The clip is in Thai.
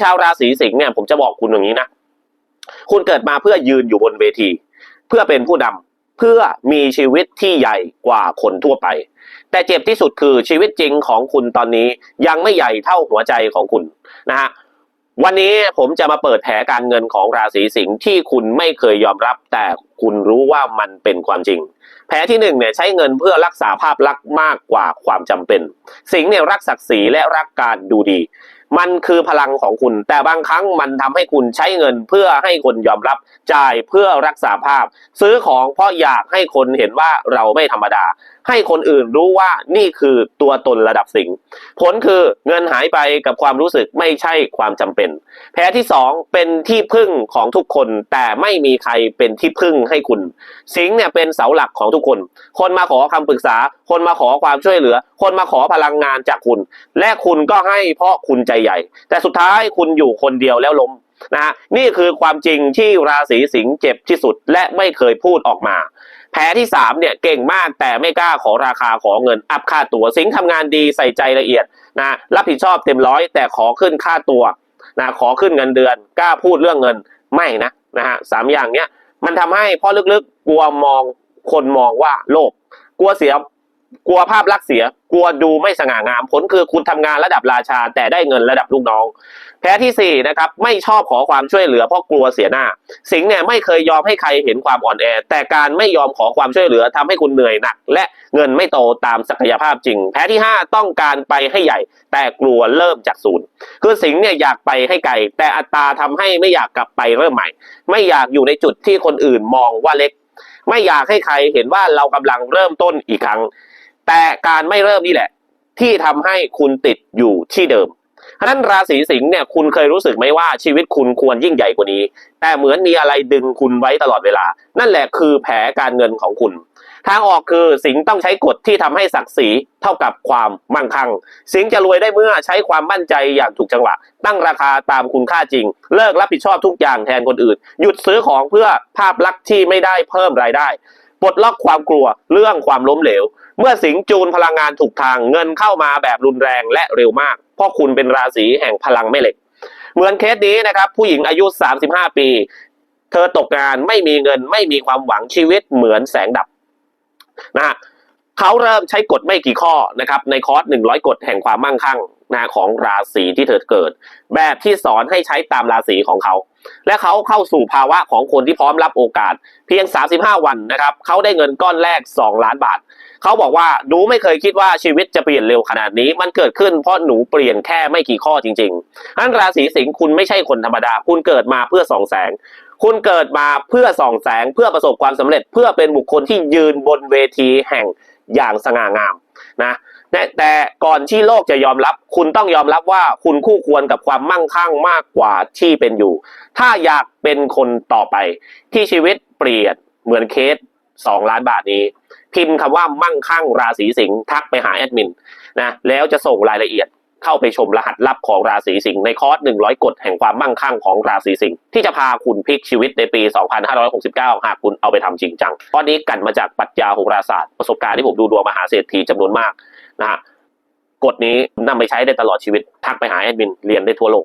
ชาวราศีสิงห์เนี่ยผมจะบอกคุณอย่างนี้นะ คุณเกิดมาเพื่อยืนอยู่บนเวที เพื่อเป็นผู้นำเพื่อมีชีวิตที่ใหญ่กว่าคนทั่วไป แต่เจ็บที่สุดคือชีวิตจริงของคุณตอนนี้ยังไม่ใหญ่เท่าหัวใจของคุณนะฮะวันนี้ผมจะมาเปิดแผลการเงินของราศีสิงห์ที่คุณไม่เคยยอมรับ แต่คุณรู้ว่ามันเป็นความจริง แผลที่หนึ่งเนี่ยใช้เงินเพื่อรักษาภาพลักษณ์มากกว่าความจำเป็น สิงห์เนี่ยรักศักดิ์ศรีและรักการดูดี มันคือพลังของคุณ แต่บางครั้งมันทำให้คุณใช้เงินเพื่อให้คนยอมรับจ่ายเพื่อรักษาภาพ ซื้อของเพราะอยากให้คนเห็นว่าเราไม่ธรรมดา ให้คนอื่นรู้ว่านี่คือตัวตนระดับสิงผลคือเงินหายไปกับความรู้สึกไม่ใช่ความจำเป็นแผลที่สองเป็นที่พึ่งของทุกคน แต่ไม่มีใครเป็นที่พึ่งให้คุณ สิงเนี่ยเป็นเสาหลักของทุกคน คนมาขอคำปรึกษา คนมาขอความช่วยเหลือ คนมาขอพลังงานจากคุณ และคุณก็ให้เพราะคุณใจใหญ่ แต่สุดท้ายคุณอยู่คนเดียวแล้วล้มนะฮะนี่คือความจริงที่ราศีสิงห์เจ็บที่สุดและไม่เคยพูดออกมาแผลที่สามเนี่ยเก่งมากแต่ไม่กล้าขอราคาขอเงิน อัพค่าตัวสิงห์ทำงานดีใส่ใจละเอียดนะรับผิดชอบเต็มร้อยแต่ขอขึ้นค่าตัวนะขอขึ้นเงินเดือน กล้าพูดเรื่องเงินไม่นะนะฮะสามอย่างเนี้ยมันทำให้พ่อลึกๆกลัวมองคนมองว่าโลภกลัวเสีย กลัวภาพลักษณ์เสีย กลัวดูไม่สง่างาม ผลคือคุณทำงานระดับราชา แต่ได้เงินระดับลูกน้อง แพ้ที่สี่นะครับ ไม่ชอบขอความช่วยเหลือเพราะกลัวเสียหน้า สิงห์เนี่ยไม่เคยยอมให้ใครเห็นความอ่อนแอ แต่การไม่ยอมขอความช่วยเหลือทำให้คุณเหนื่อยหนัก และเงินไม่โตตามศักยภาพจริง แพ้ที่ห้าต้องการไปให้ใหญ่ แต่กลัวเริ่มจากศูนย์ คือสิงห์เนี่ยอยากไปให้ไกล แต่อัตราทำให้ไม่อยากกลับไปเริ่มใหม่ ไม่อยากอยู่ในจุดที่คนอื่นมองว่าเล็ก ไม่อยากให้ใครเห็นว่าเรากำลังเริ่มต้นอีกครั้ง แต่การไม่เริ่มนี่แหละ ที่ทำให้คุณติดอยู่ที่เดิมฉะนั้นราศีสิงห์เนี่ยคุณเคยรู้สึกไหมว่าชีวิตคุณควรยิ่งใหญ่กว่านี้ แต่เหมือนมีอะไรดึงคุณไว้ตลอดเวลา นั่นแหละคือแผลการเงินของคุณ ทางออกคือสิงห์ต้องใช้กฎที่ทำให้ศักดิ์ศรีเท่ากับความมั่งคั่ง สิงห์จะรวยได้เมื่อใช้ความมั่นใจอย่างถูกจังหวะ ตั้งราคาตามคุณค่าจริง เลิกรับผิดชอบทุกอย่างแทนคนอื่น หยุดซื้อของเพื่อภาพลักษณ์ที่ไม่ได้เพิ่มรายได้ ปลดล็อกความกลัวเรื่องความล้มเหลว เมื่อสิงจูนพลังงานถูกทางเงินเข้ามาแบบรุนแรงและเร็วมาก เพราะคุณเป็นราศีแห่งพลังแม่เหล็ก เหมือนเคสนี้นะครับ ผู้หญิงอายุ 35 ปี เธอตกงานไม่มีเงินไม่มีความหวังชีวิตเหมือนแสงดับนะฮะเขาเริ่มใช้กฎไม่กี่ข้อนะครับในคอร์ส 100 กฎแห่งความมั่งคั่งนะของราศีที่เธอเกิด แบบที่สอนให้ใช้ตามราศีของเขา และเขาเข้าสู่ภาวะของคนที่พร้อมรับโอกาส เพียง 35 วันนะครับเขาได้เงินก้อนแรก 2 ล้านบาทเขาบอกว่าหนูไม่เคยคิดว่าชีวิตจะเปลี่ยนเร็วขนาดนี้ มันเกิดขึ้นเพราะหนูเปลี่ยนแค่ไม่กี่ข้อจริงๆนั้นราศีสิงห์คุณไม่ใช่คนธรรมดา คุณเกิดมาเพื่อส่องแสง คุณเกิดมาเพื่อส่องแสง เพื่อประสบความสำเร็จ เพื่อเป็นบุคคลที่ยืนบนเวทีแห่งอย่างสง่างามนะ แต่ก่อนที่โลกจะยอมรับ คุณต้องยอมรับว่าคุณคู่ควรกับความมั่งคั่งมากกว่าที่เป็นอยู่ ถ้าอยากเป็นคนต่อไป ที่ชีวิตเปลี่ยนเหมือนเคส2ล้านบาทนี้ พิมพ์คำว่ามั่งคั่งราศีสิงห์ทักไปหาแอดมินนะแล้วจะส่งรายละเอียดเข้าไปชมรหัสลับของราศีสิงห์ในคอร์ส 100 กฎแห่งความมั่งคั่งของราศีสิงห์ที่จะพาคุณพลิกชีวิตในปี 2569 หากคุณเอาไปทำจริงจังข้อนี้กันมาจากปรัชญาโหราศาสตร์ประสบการณ์ที่ผมดูดวงมหาเศรษฐีจำนวนมาก นะฮะกฎนี้นำไปใช้ได้ตลอดชีวิตทักไปหาแอดมินเรียนได้ทั่วโลก